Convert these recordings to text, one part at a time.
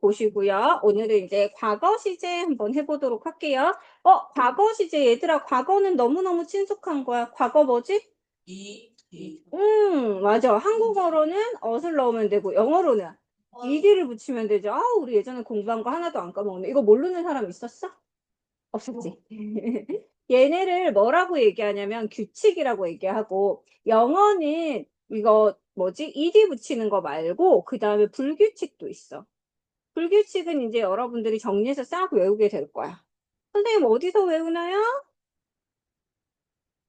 보시고요. 오늘은 이제 과거 시제 한번 해보도록 할게요. 어, 과거 시제 얘들아, 과거는 너무너무 친숙한 거야. 과거 뭐지? 이, 이. 음, 맞아. 한국어로는 어을 넣으면 되고, 영어로는 ed를 붙이면 되죠. 아, 우리 예전에 공부한 거 하나도 안 까먹네. 이거 모르는 사람 있었어? 없었지. 얘네를 뭐라고 얘기하냐면 규칙이라고 얘기하고, 영어는 이거 뭐지? ed 붙이는 거 말고, 그 다음에 불규칙도 있어. 불규칙은 이제 여러분들이 정리해서 싹 외우게 될 거야. 선생님 어디서 외우나요?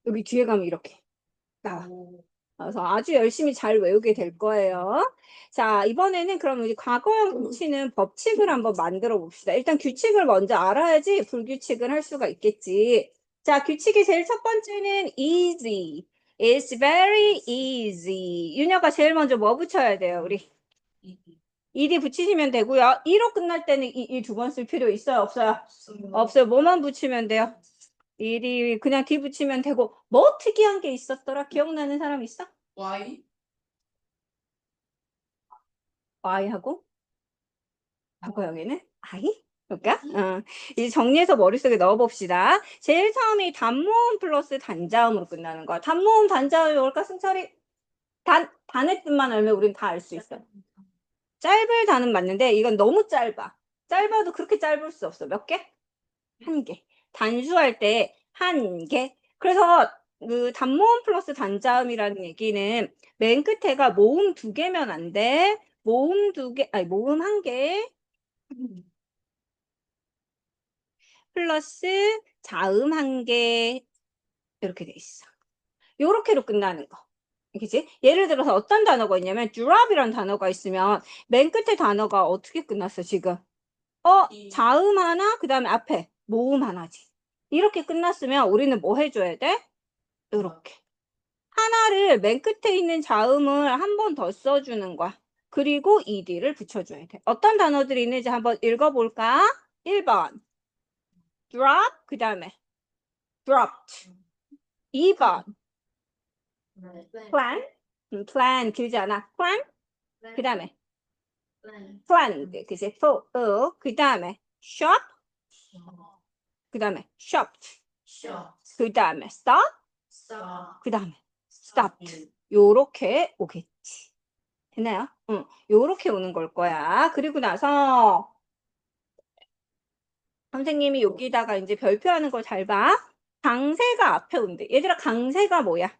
여기 뒤에 가면 이렇게 나와. 그래서 아주 열심히 잘 외우게 될 거예요. 자, 이번에는 그럼 우리 과거형 붙이는 법칙을 한번 만들어 봅시다. 일단 규칙을 먼저 알아야지 불규칙을 할 수가 있겠지. 자, 규칙이 제일 첫 번째는 easy. It's very easy. 윤여가 제일 먼저 뭐 붙여야 돼요, 우리? 이, 이. ed 붙이시면 되고요. 2로 끝날 때는 이 두 번 쓸 필요 있어요, 없어요? 없어요. 없어요. 뭐만 붙이면 돼요? 일이 그냥 뒤 붙이면 되고 뭐 특이한 게 있었더라? 기억나는 사람 있어? Y, Y하고 과거형에는 I? 볼까? 어. 이제 정리해서 머릿속에 넣어봅시다. 제일 처음이 단모음 플러스 단자음으로 끝나는 거야. 단모음 단자음이 뭘까? 승철이 단, 단의 뜻만 알면 우린 다 알 수 있어. 짧을 단은 맞는데 이건 너무 짧아. 짧아도 그렇게 짧을 수 없어. 몇 개? 한 개. 단수할 때 한 개. 그래서 그 단모음 플러스 단자음이라는 얘기는 맨 끝에가 모음 두 개면 안 돼. 모음 두 개, 아니 모음 한 개 플러스 자음 한 개 이렇게 돼 있어. 요렇게로 끝나는 거. 그치? 예를 들어서 어떤 단어가 있냐면 drop이라는 단어가 있으면 맨 끝에 단어가 어떻게 끝났어 지금? 어, 이. 자음 하나, 그 다음에 앞에 모음 하나지. 이렇게 끝났으면 우리는 뭐 해줘야 돼? 요렇게. 하나를 맨 끝에 있는 자음을 한 번 더 써주는 거야. 그리고 ed를 붙여줘야 돼. 어떤 단어들이 있는지 한번 읽어볼까? 1번. drop, 그 다음에 dropped. 2번. Plan, 음, plan 길지 않아. plan, 그 다음에. Planned, 그치? for, 어, 그 다음에. Shop, 그 다음에. Shopped, 그 다음에. Stop, 그 다음에. Stopped. 요렇게 오겠지. 됐나요? 응, 요렇게 오는 걸 거야. 그리고 나서 선생님이 여기다가 이제 별표하는 걸 잘 봐. 강세가 앞에 온대. 얘들아, 강세가 뭐야?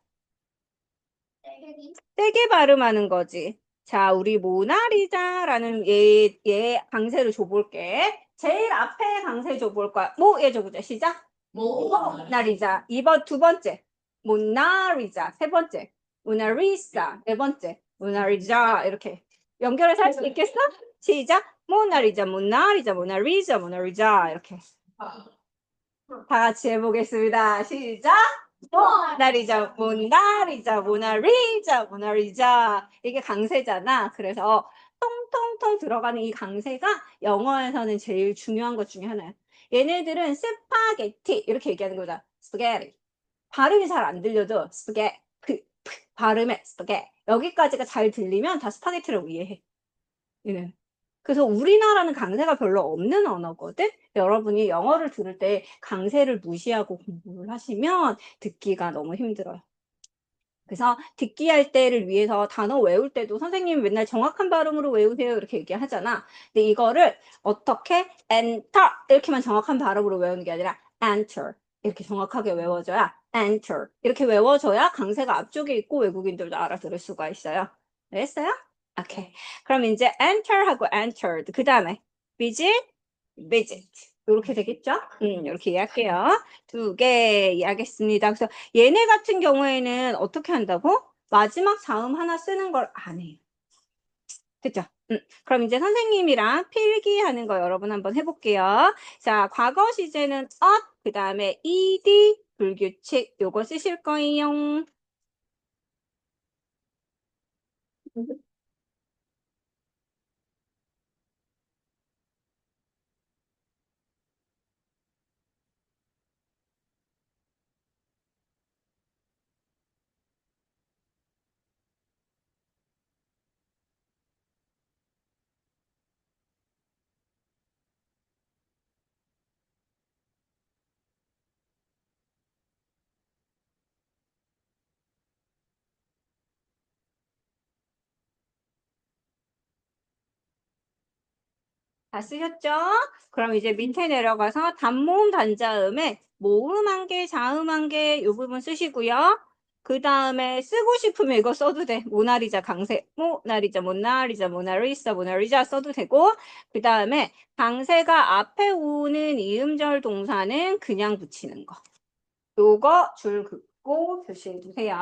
세게 발음하는 거지. 자, 우리 모나리자라는 얘, 얘 강세를 줘볼게. 제일 앞에 강세 줘볼 거야. 뭐, 얘 줘보자. 시작. 모나리자. 이번, 두 번째. 모나리자. 세 번째. 모나리사. 네 번째. 모나리자. 이렇게. 연결해서 할 수 있겠어? 시작. 모나리자, 모나리자, 모나리자, 모나리자. 이렇게. 다 같이 해보겠습니다. 시작. 모나리자, 모나리자, 모나리자, 모나리자. 이게 강세잖아. 그래서 통통통 들어가는 이 강세가 영어에서는 제일 중요한 것 중에 하나야. 얘네들은 스파게티 이렇게 얘기하는 거다. 스파게티. 발음이 잘 안 들려도 스파게 그, 그 발음에 스파게 여기까지가 잘 들리면 다 스파게티라고 이해해. 얘는. 그래서 우리나라는 강세가 별로 없는 언어거든. 여러분이 영어를 들을 때 강세를 무시하고 공부를 하시면 듣기가 너무 힘들어요. 그래서 듣기 할 때를 위해서 단어 외울 때도 선생님이 맨날 정확한 발음으로 외우세요 이렇게 얘기하잖아. 근데 이거를 어떻게 enter 이렇게만 정확한 발음으로 외우는 게 아니라 enter 이렇게 정확하게 외워줘야 enter 이렇게 외워줘야 강세가 앞쪽에 있고 외국인들도 알아들을 수가 있어요. 알겠어요? 오케이. 그럼 이제 enter하고 entered 그 다음에 visit, visit 이렇게 되겠죠? 음, 이렇게 이해할게요. 두 개 이해하겠습니다. 그래서 얘네 같은 경우에는 어떻게 한다고? 마지막 자음 하나 쓰는 걸 안 해요. 됐죠? 음, 그럼 이제 선생님이랑 필기하는 거 여러분 한번 해볼게요. 자, 과거 시제는 up, 그 다음에 ed, 불규칙 요거 쓰실 거예요. 다 쓰셨죠? 그럼 이제 밑에 내려가서 단모음 단자음에 모음 한 개, 자음 한 개, 이 부분 쓰시고요. 그 다음에 쓰고 싶으면 이거 써도 돼. 모나리자 강세, 모나리자, 모나리자, 모나리자, 모나리자 써도 되고, 그 다음에 강세가 앞에 오는 이음절 동사는 그냥 붙이는 거. 요거 줄 긋고 표시해 주세요.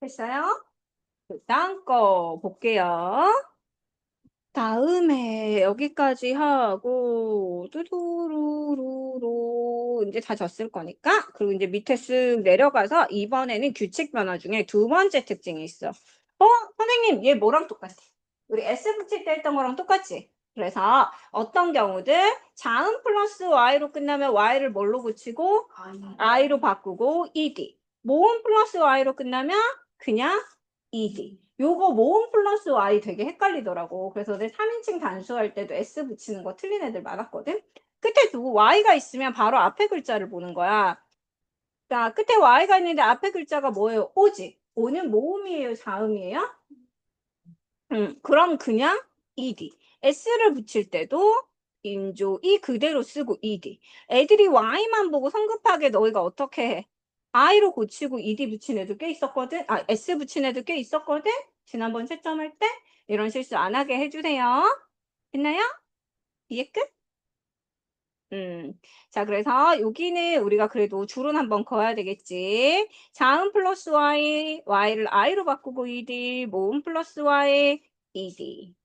됐어요? 그 다음 거 볼게요. 다음에 여기까지 하고 뚜루루루루 이제 다 졌을 거니까 그리고 이제 밑에 쓱 내려가서 이번에는 규칙 변화 중에 두 번째 특징이 있어. 어? 선생님 얘 뭐랑 똑같아? 우리 S 붙일 때 했던 거랑 똑같지? 그래서 어떤 경우들 자음 플러스 Y로 끝나면 Y를 뭘로 붙이고. I로 바꾸고 ED. 모음 플러스 Y로 끝나면 그냥 ED. 요거 모음 플러스 Y 되게 헷갈리더라고. 그래서 내 3인칭 단수할 때도 S 붙이는 거 틀린 애들 많았거든. 끝에 두고 Y가 있으면 바로 앞에 글자를 보는 거야. 자, 끝에 Y가 있는데 앞에 글자가 뭐예요? O지. O는 모음이에요? 자음이에요? 음, 그럼 그냥 ED. S를 붙일 때도 인조 이 그대로 쓰고 ED. 애들이 Y만 보고 성급하게 너희가 어떻게 해? I로 고치고 ED 붙인 애도 꽤 있었거든. 아, S 붙인 애도 꽤 있었거든. 지난번 채점할 때 이런 실수 안 하게 해주세요. 됐나요? 이해 끝? 음, 자, 그래서 여기는 우리가 그래도 줄은 한번 그어야 되겠지. 자음 플러스 Y, Y를 I로 바꾸고 ED, 모음 플러스 Y, ED.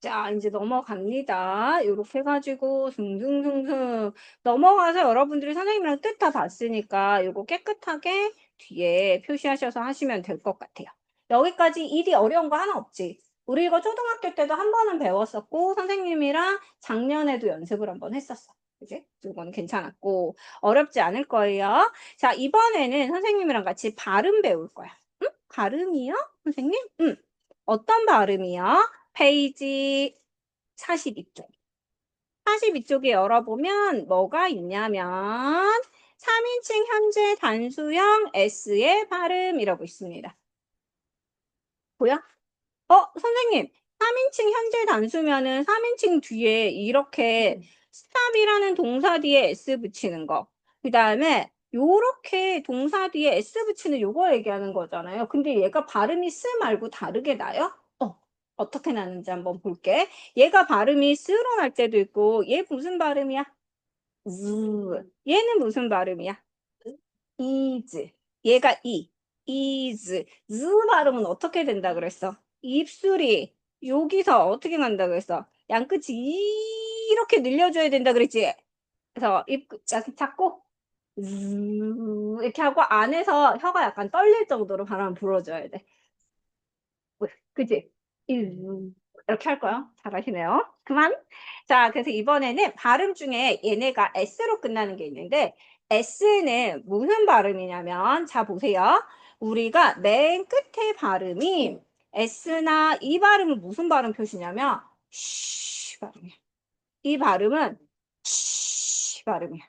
자, 이제 넘어갑니다. 이렇게 해가지고 숭숭숭숭 넘어가서 여러분들이 선생님이랑 뜻 다 봤으니까 이거 깨끗하게 뒤에 표시하셔서 하시면 될 것 같아요. 여기까지 일이 어려운 거 하나 없지. 우리 이거 초등학교 때도 한 번은 배웠었고 선생님이랑 작년에도 연습을 한 번 했었어. 그지? 이건 괜찮았고 어렵지 않을 거예요. 자, 이번에는 선생님이랑 같이 발음 배울 거야. 응? 발음이요? 선생님? 응. 어떤 발음이요? 페이지 42쪽. 42쪽에 열어보면 뭐가 있냐면 3인칭 현재 단수형 S의 발음이라고 있습니다. 보여? 어, 선생님. 3인칭 현재 단수면은 3인칭 뒤에 이렇게 스탑이라는 동사 뒤에 S 붙이는 거. 그 다음에 요렇게 동사 뒤에 S 붙이는 요거 얘기하는 거잖아요. 근데 얘가 발음이 스 말고 다르게 나요? 어, 어떻게 나는지 한번 볼게. 얘가 발음이 스로 날 때도 있고 얘 무슨 발음이야? 즈. 얘는 무슨 발음이야? is. 얘가 이. is. 즈 발음은 어떻게 된다 그랬어? 입술이 여기서 어떻게 난다 그랬어? 양끝이 이렇게 늘려줘야 된다 그랬지? 그래서 입 이렇게 잡고 즈 이렇게 하고 안에서 혀가 약간 떨릴 정도로 바람 불어줘야 돼. 그지? 이- 이렇게 할 거야. 잘하시네요. 그만. 자, 그래서 이번에는 발음 중에 얘네가 S로 끝나는 게 있는데 S는 무슨 발음이냐면 자 보세요. 우리가 맨 끝에 발음이 S나 이 발음은 무슨 발음 표시냐면 쉬 발음이야. 이 발음은 쉬치 발음이야.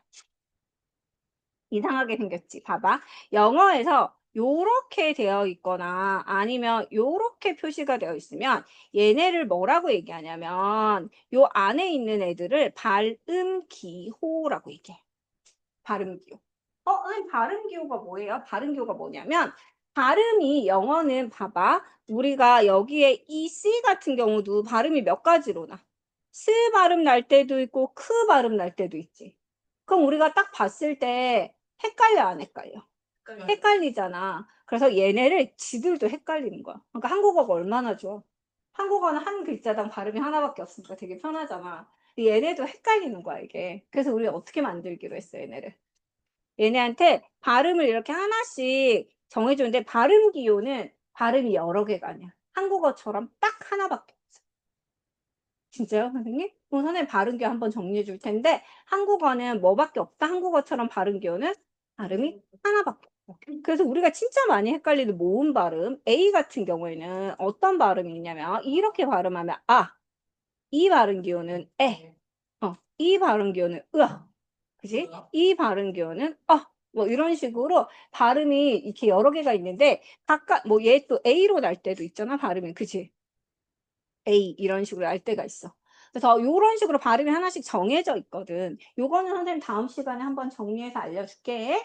이상하게 생겼지. 봐봐. 영어에서 요렇게 되어 있거나 아니면 요렇게 표시가 되어 있으면 얘네를 뭐라고 얘기하냐면 요 안에 있는 애들을 발음기호라고 얘기해. 발음기호. 어, 아니, 발음기호가 뭐예요? 발음기호가 뭐냐면 발음이 영어는 봐봐. 우리가 여기에 이 C 같은 경우도 발음이 몇 가지로 나. 스 발음 날 때도 있고 크 발음 날 때도 있지. 그럼 우리가 딱 봤을 때 헷갈려 안 헷갈려? 헷갈리잖아. 그래서 얘네를 지들도 헷갈리는 거야. 그러니까 한국어가 얼마나 좋아. 한국어는 한 글자당 발음이 하나밖에 없으니까 되게 편하잖아. 얘네도 헷갈리는 거야, 이게. 그래서 우리가 어떻게 만들기로 했어, 얘네를. 얘네한테 발음을 이렇게 하나씩 정해주는데 발음 기호는 발음이 여러 개가 아니야. 한국어처럼 딱 하나밖에 없어. 진짜요, 선생님? 그럼 선생님 발음 기호 한번 정리해 줄 텐데 한국어는 뭐밖에 없다? 한국어처럼 발음 기호는 발음이 하나밖에 없어. 그래서 우리가 진짜 많이 헷갈리는 모음 발음 A 같은 경우에는 어떤 발음이 있냐면 이렇게 발음하면 아, 이 발음 기호는 에, 어, 이 발음 기호는 으아, 그지? 이 발음 기호는 아, 뭐 이런 식으로 발음이 이렇게 여러 개가 있는데 각각 뭐 얘 또 A로 날 때도 있잖아 발음이 그지? A 이런 식으로 날 때가 있어. 그래서 이런 식으로 발음이 하나씩 정해져 있거든. 요거는 선생님 다음 시간에 한번 정리해서 알려줄게.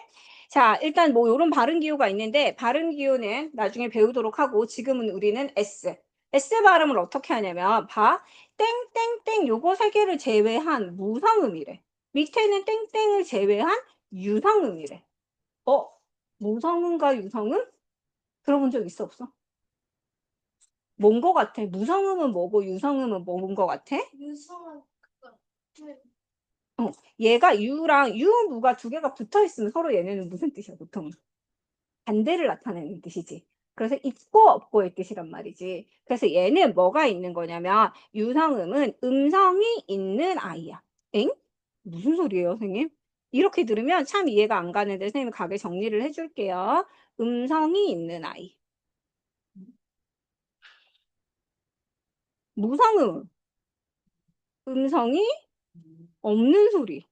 자, 일단 뭐 이런 발음 기호가 있는데 발음 기호는 나중에 배우도록 하고 지금은 우리는 S. S 발음을 어떻게 하냐면 봐. 땡땡땡 요거 세 개를 제외한 무성음이래. 밑에는 땡땡을 제외한 유성음이래. 어? 무성음과 유성음? 들어본 적 있어 없어? 뭔 거 같아? 무성음은 뭐고 유성음은 뭔 거 같아? 유성은 그거 얘가 유랑 유, 무가 두 개가 붙어 있으면 서로 얘네는 무슨 뜻이야, 보통? 반대를 나타내는 뜻이지. 그래서 있고 없고의 뜻이란 말이지. 그래서 얘는 뭐가 있는 거냐면 유성음은 음성이 있는 아이야. 엥? 무슨 소리예요, 선생님? 이렇게 들으면 참 이해가 안 가는데 선생님이 가게 정리를 해줄게요. 음성이 있는 아이. 무성음. 음성이 없는 소리.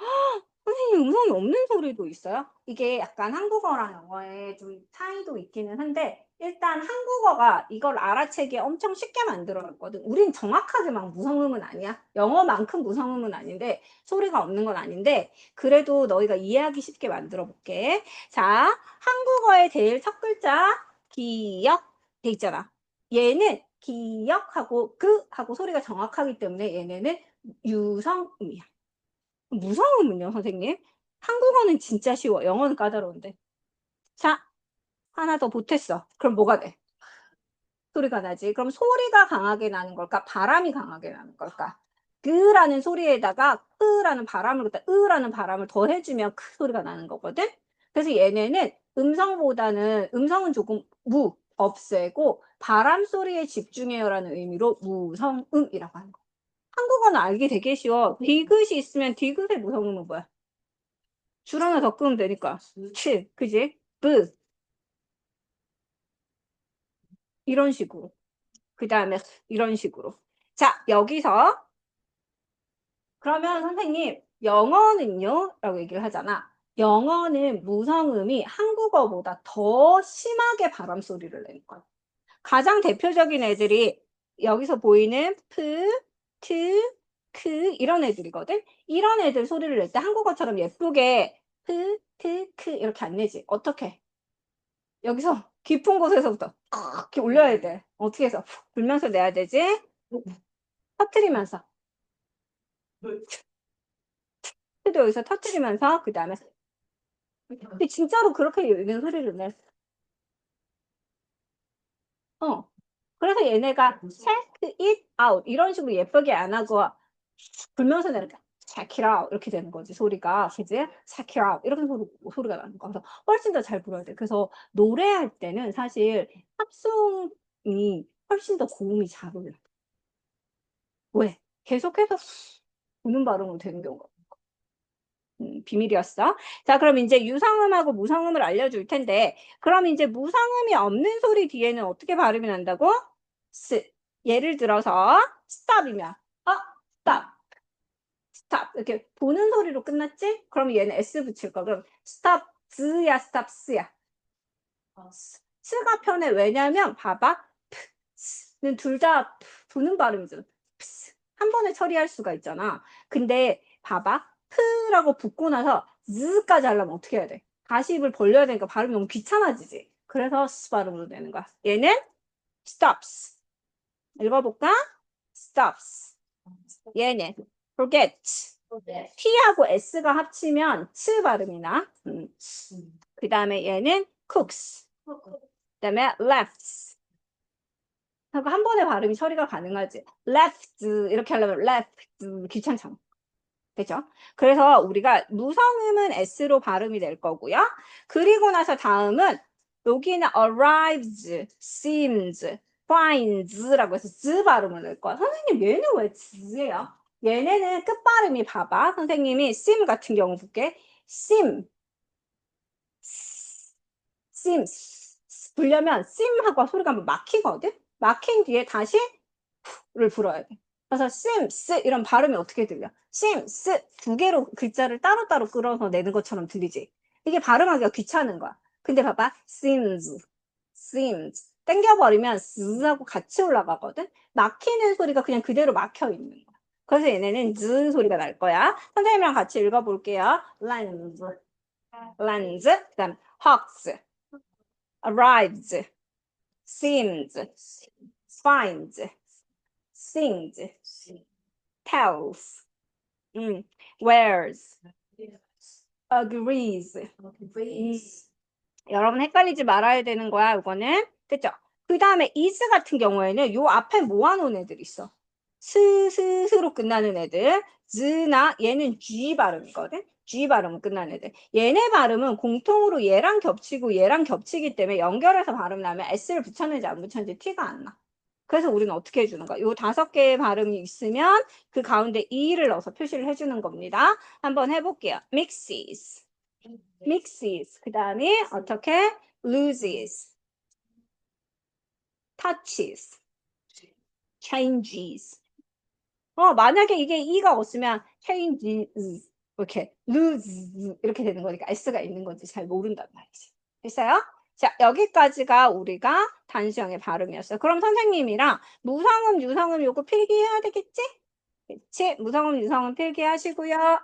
헉, 선생님 음성이 없는 소리도 있어요? 이게 약간 한국어랑 영어에 좀 차이도 있기는 한데 일단 한국어가 이걸 알아채기 엄청 쉽게 만들어놨거든. 우린 정확하게 막 무성음은 아니야. 영어만큼 무성음은 아닌데 소리가 없는 건 아닌데 그래도 너희가 이해하기 쉽게 만들어 볼게. 자, 한국어의 제일 첫 글자 기역 돼 있잖아. 얘는 기역하고 그 하고 소리가 정확하기 때문에 얘네는 유성음이야. 무성음은요, 선생님? 한국어는 진짜 쉬워. 영어는 까다로운데. 자, 하나 더 보탰어. 그럼 뭐가 돼? 소리가 나지. 그럼 소리가 강하게 나는 걸까? 바람이 강하게 나는 걸까? 그라는 소리에다가 크라는 바람을 갖다 으라는 바람을 더 해주면 크 소리가 나는 거거든. 그래서 얘네는 음성보다는 음성은 조금 무 없애고 바람 소리에 집중해요라는 의미로 무성음이라고 하는 거. 한국어는 알기 되게 쉬워. 디귿이 있으면 디귿의 무성음은 뭐야? 줄 하나 더 끄면 되니까. 치, 그지? 브. 이런 식으로. 그 다음에 이런 식으로. 자, 여기서 그러면 선생님, 영어는요? 라고 얘기를 하잖아. 영어는 무성음이 한국어보다 더 심하게 바람 소리를 내는 거야. 가장 대표적인 애들이 여기서 보이는 프, 트, 크 이런 애들이거든. 이런 애들 소리를 낼 때 한국어처럼 예쁘게 프, 트, 크 이렇게 안 내지. 어떻게? 여기서 깊은 곳에서부터 이렇게 올려야 돼. 어떻게 해서 푹 불면서 내야 되지? 터트리면서. 도 여기서 터트리면서 그 다음에 근데 진짜로 그렇게 얘는 소리를 내. 어. 그래서 얘네가 check it out 이런 식으로 예쁘게 안 하고 불면서 내니까 check it out 이렇게 되는 거지 소리가 그지? check it out 이렇게 소리, 소리가 나는 거. 그래서 훨씬 더 잘 불어야 돼. 그래서 노래할 때는 사실 팝송이 훨씬 더 고음이 잘 올라. 왜? 계속해서 부는 발음으로 되는 경우가 음, 비밀이었어. 자, 그럼 이제 유성음하고 무성음을 알려줄 텐데, 그럼 이제 무성음이 없는 소리 뒤에는 어떻게 발음이 난다고? 스. 예를 들어서 stop이면, 어, stop, stop. 이렇게 보는 소리로 끝났지? 그럼 얘는 S 붙일 거. 그럼 stop, 즈야, stop, 스야. 스가 편해. 왜냐면 봐봐. 는 둘다 도는 발음이잖아. 푸스. 한 번에 처리할 수가 있잖아. 근데 봐봐. 프라고 붙고 나서 즈까지 하려면 어떻게 해야 돼? 다시 입을 벌려야 되니까 발음이 너무 귀찮아지지. 그래서 스 발음으로 되는 거야. 얘는 stops. 읽어볼까? stops. 얘는 forget. T하고 S가 합치면 츠 발음이 나. 음. 그 다음에 얘는 cooks. 그 다음에 lefts. 한 번에 발음이 처리가 가능하지. left 이렇게 하려면 left 귀찮잖아. 그죠? 그래서 우리가 무성음은 S로 발음이 될 거고요. 그리고 나서 다음은 여기는 arrives, seems, finds라고 해서 즈 발음을 낼 거야. 선생님 얘는 왜 즈예요? 얘네는 끝 발음이 봐봐. 선생님이 seem 같은 경우 볼게. seem, seem, 불려면 seem하고 소리가 막히거든? 막힌 뒤에 다시 를 불어야 돼. 그래서 seems 이런 발음이 어떻게 들려? seems 두 개로 글자를 따로따로 끌어서 내는 것처럼 들리지. 이게 발음하기가 귀찮은 거야. 근데 봐봐. seems, seems 땡겨버리면 스하고 같이 올라가거든. 막히는 소리가 그냥 그대로 막혀 있는 거야. 그래서 얘네는 즈 소리가 날 거야. 선생님이랑 같이 읽어볼게요. lands, lands, 그 다음 hawks, arrives, seems, finds, sings, tells, 음, wears, agrees. 여러분 헷갈리지 말아야 되는 거야, 이거는. 그죠? 그 다음에 is 같은 경우에는 요 앞에 모아놓은 애들 있어. 스, 스, 스로 끝나는 애들. 즈나 얘는 G 발음이거든. G 발음은 끝나는 애들. 얘네 발음은 공통으로 얘랑 겹치고 얘랑 겹치기 때문에 연결해서 발음 나면 S를 붙였는지 안 붙였는지 티가 안 나. 그래서 우리는 어떻게 해주는 거야? 요 다섯 개의 발음이 있으면 그 가운데 E를 넣어서 표시를 해주는 겁니다. 한번 해볼게요. mixes, mixes. 그 다음에 어떻게? loses, touches, changes. 어, 만약에 이게 E가 없으면 changes, 이렇게 lose 이렇게 되는 거니까 S가 있는 건지 잘 모른단 말이지. 됐어요? 자, 여기까지가 우리가 단수형의 발음이었어요. 그럼 선생님이랑 무성음, 유성음 요거 필기해야 되겠지? 그치? 무성음, 유성음 필기하시고요.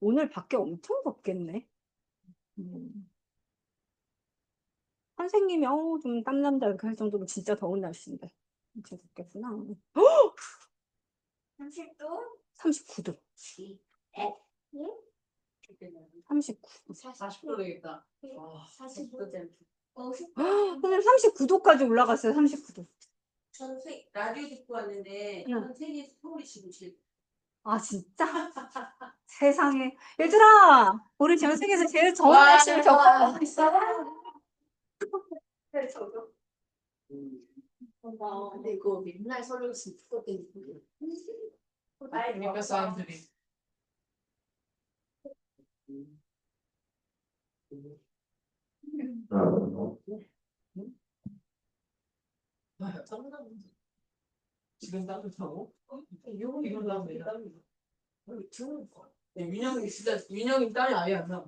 오늘 밖에 엄청 덥겠네. 음. 선생님이 어우 좀 땀난다 이렇게 할 정도로 진짜 더운 날씨인데 진짜 덥겠구나. 30도? 39도. 39. 40도 되겠다. 와, 40도 잼. 선생님 39도까지 올라갔어요. 39도. 저는 세- 라디오 듣고 왔는데 응. 전 세계 서울이 지금 제일 아 진짜? 세상에. 얘들아, 우리 전 세계에서 제일 더운 와. 날씨를 겪어보고 있어. 네, 저도. 근데 이거 맨날 서울 있으면 죽겠겠네. 그러니까 사람들이 아, 땀나는 데. 지금 따뜻하고. 이거 이거 나면 윤영이 진짜 윤영이 땀이 아예 안 나.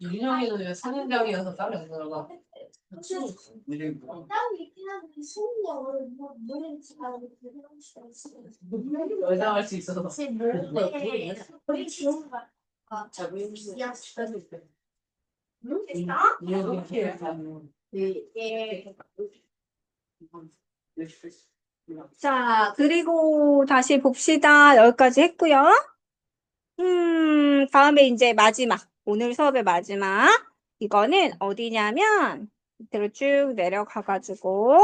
윤영이는 사년장이어서 땀이 안 나가. 여장할 수 있어서. 자, 그리고 다시 봅시다. 여기까지 했고요. 음, 다음에 이제 마지막. 오늘 수업의 마지막. 이거는 어디냐면, 밑으로 쭉 내려가가지고,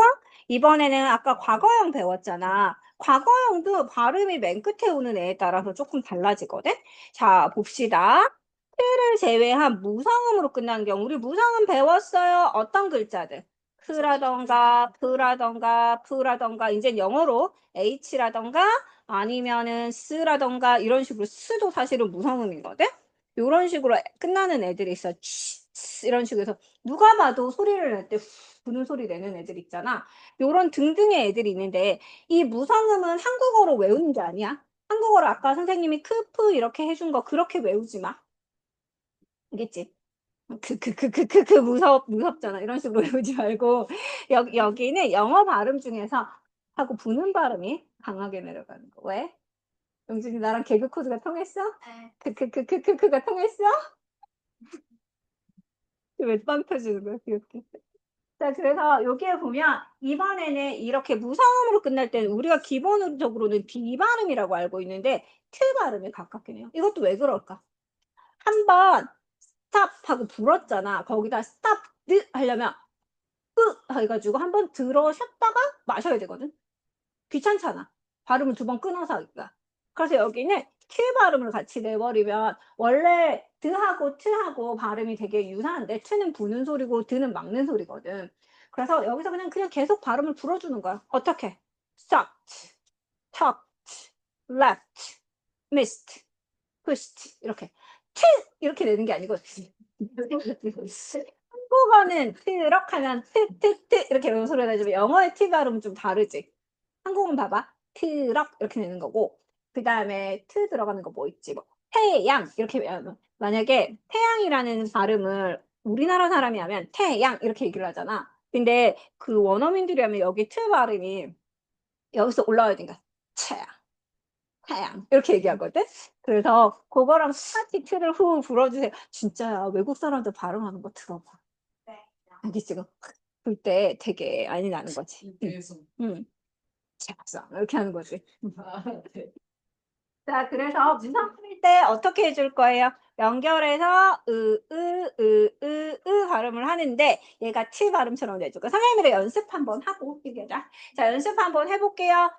이번에는 아까 과거형 배웠잖아. 과거형도 발음이 맨 끝에 오는 애에 따라서 조금 달라지거든? 자, 봅시다. 틀을 제외한 무성음으로 끝나는 경우, 우리 무성음 배웠어요. 어떤 글자들? 크라던가 프라던가 프라던가 이제 영어로 h라던가 아니면은 스라던가 이런 식으로 스도 사실은 무성음이거든. 이런 식으로 끝나는 애들이 있어. 이런 식으로 해서 누가 봐도 소리를 낼 때 부는 소리 내는 애들 있잖아. 요런 등등의 애들이 있는데 이 무성음은 한국어로 외우는 게 아니야. 한국어로 아까 선생님이 크프 이렇게 해준 거 그렇게 외우지 마. 알겠지? 그, 그, 그, 그, 그, 그 무섭, 무섭잖아. 이런 식으로 외우지 말고. 여, 여기는 영어 발음 중에서 하고 부는 발음이 강하게 내려가는 거. 왜? 영준이 나랑 개그 코드가 통했어? 그, 그, 그, 그, 그, 그가 통했어? 왜빵 터지는 거야? 귀엽게. 자, 그래서 여기에 보면 이번에는 이렇게 무성음으로 끝날 때는 우리가 기본적으로는 D 발음이라고 알고 있는데 T 발음이 가깝긴 해요. 이것도 왜 그럴까? 한번 스탑 하고 불었잖아. 거기다 스탑 드 하려면 으 해가지고 한 번 들어 쉬었다가 마셔야 되거든. 귀찮잖아. 발음을 두 번 끊어서 하기가. 그래서 여기는 T 발음을 같이 내버리면 원래 드하고 트하고 발음이 되게 유사한데 트는 부는 소리고 드는 막는 소리거든. 그래서 여기서 그냥 그냥 계속 발음을 불어주는 거야. 어떻게? stopped, talked, left, missed, pushed 이렇게 트 이렇게 내는 게 아니고 한국어는 트럭 하면 트트트 이렇게 외우는 소리가 나지만 영어의 T 발음은 좀 다르지. 한국어는 봐봐. 트럭 이렇게 내는 거고 그 다음에 트 들어가는 거 뭐 있지? 뭐 태양 이렇게 외우면 만약에 태양이라는 발음을 우리나라 사람이 하면 태양 이렇게 얘기를 하잖아. 근데 그 원어민들이 하면 여기 트 발음이 여기서 올라와야 되니까 태양 태양 이렇게 얘기하거든. 그래서 그거랑 똑같이 트를 후 불어주세요. 진짜야 외국 사람들 발음하는 거 들어봐. 알겠지? 그때 되게 안이 나는 거지. 그래서 응. 제박상 이렇게 하는 거지. 아, 네. 자, 그래서 무성음일 때 어떻게 해줄 거예요? 연결해서 으, 으, 으, 으, 으 발음을 하는데 얘가 T 발음처럼 거야. 선생님이랑 연습 한번 하고 얘기하자. 자, 연습 한번 해볼게요.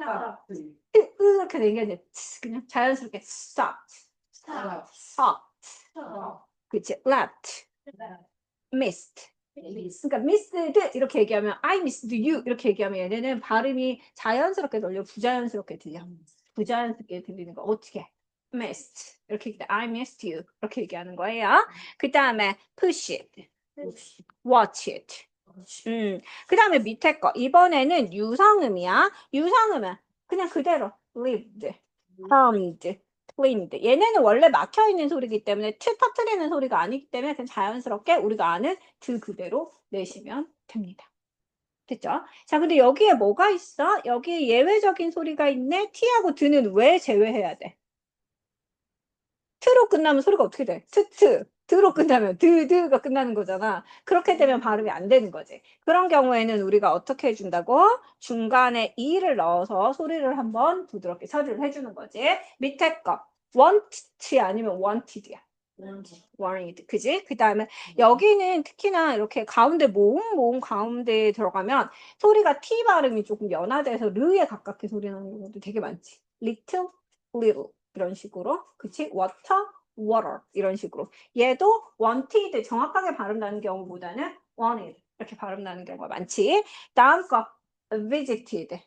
Stop. 아, 으 이렇게 얘기하지. 그냥 자연스럽게 stop. 아, stop. 그치? left. missed. 그러니까 missed 이렇게 얘기하면 I missed you 이렇게 얘기하면 얘네는 발음이 자연스럽게 들려. 부자연스럽게 들려. 부자연스럽게 들리는 거. 어떻게? Missed. 이렇게 얘기 I missed you. 이렇게 얘기하는 거예요. 그 다음에 push it. Watch it 음, 그 다음에 밑에 거 이번에는 유성음이야 유성음은 그냥 그대로 lived hummed cleaned 얘네는 원래 막혀있는 소리이기 때문에 트 터트리는 소리가 아니기 때문에 그냥 자연스럽게 우리가 아는 드 그대로 내시면 됩니다. 됐죠? 자, 근데 여기에 뭐가 있어? 여기에 예외적인 소리가 있네? T하고 드는 왜 제외해야 돼? 트로 끝나면 소리가 어떻게 돼? 트트. 드로 끝나면 드드가 끝나는 거잖아. 그렇게 되면 발음이 안 되는 거지. 그런 경우에는 우리가 어떻게 해준다고? 중간에 이를 넣어서 소리를 한번 부드럽게 처리를 해주는 거지. 밑에 거. want 아니면 wanted야. wanted. 그지? 그 다음에 여기는 특히나 이렇게 가운데 모음 모음 가운데에 들어가면 소리가 T 발음이 조금 연화돼서 르에 가깝게 소리 나는 경우도 되게 많지. little, little 이런 식으로. 그치? water, water 이런 식으로. 얘도 wanted 정확하게 발음 나는 경우보다는 wanted 이렇게 발음 나는 경우가 많지. 다음 거 visited.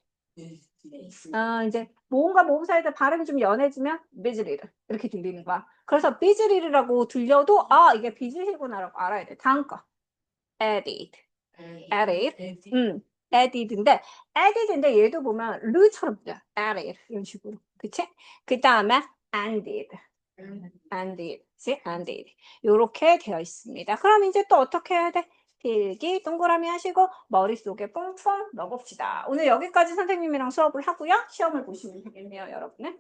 아, 이제 모음과 모음 사이에 발음이 좀 연해지면 비즈리르 이렇게 들리는 거야. 그래서 비즈리르라고 들려도 아 이게 비즈리구나라고 알아야 돼. 다음 거 added, added, 음, added인데 added인데 얘도 보면 르처럼 들려. added 이런 식으로, 그치? 그 다음에 ended, ended, 그치? ended 이렇게 되어 있습니다. 그럼 이제 또 어떻게 해야 돼? 필기 동그라미 하시고 머릿속에 뽕뽕 넣어봅시다. 오늘 여기까지 선생님이랑 수업을 하고요. 시험을 보시면 되겠네요, 여러분은.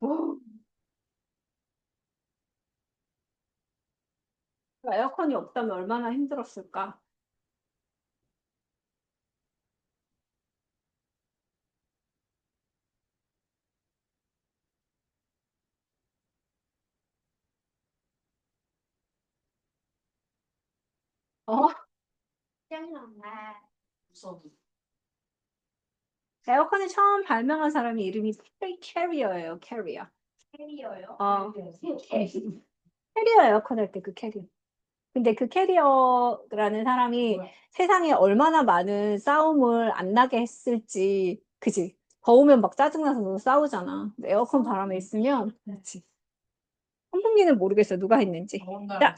오. 에어컨이 없다면 얼마나 힘들었을까? 어? 무서워. 에어컨을 처음 발명한 사람이 이름이 캐리 캐리어예요, 캐리어. 캐리어요? 어. 캐리어 에어컨 할 때 그 캐리어. 근데 그 캐리어라는 사람이 세상에 얼마나 많은 싸움을 안 나게 했을지, 그지? 더우면 막 짜증나서 너 싸우잖아. 근데 에어컨 바람에 있으면, 그렇지. 선풍기는 모르겠어, 누가 했는지. 더군다나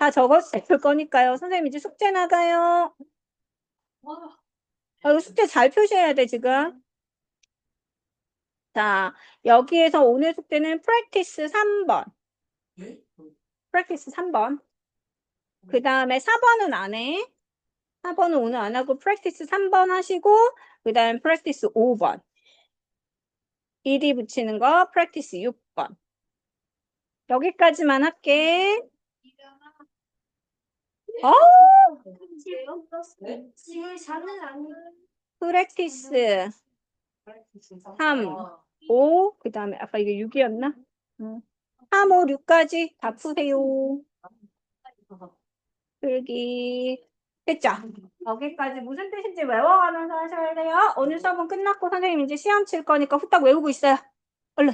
다 적었을 거니까요. 선생님 이제 숙제 나가요. 아, 이거 숙제 잘 표시해야 돼, 지금. 자, 여기에서 오늘 숙제는 practice 3번. 예? practice 3번. 그 다음에 4번은 안 해. 4번은 오늘 안 하고 practice 3번 하시고, 그 다음 practice 5번. ed 붙이는 거 practice 6번. 여기까지만 할게. 어, 네? 지금 아니 practice 삼. 어, 5, 그 다음에 아까 이게 6이었나? 응. 3, 5, 6까지 다 푸세요. 풀기. 됐죠? 여기까지 무슨 뜻인지 외워가면서 하셔야 돼요. 오늘 수업은 끝났고 선생님 이제 시험 칠 거니까 후딱 외우고 있어요. 얼른.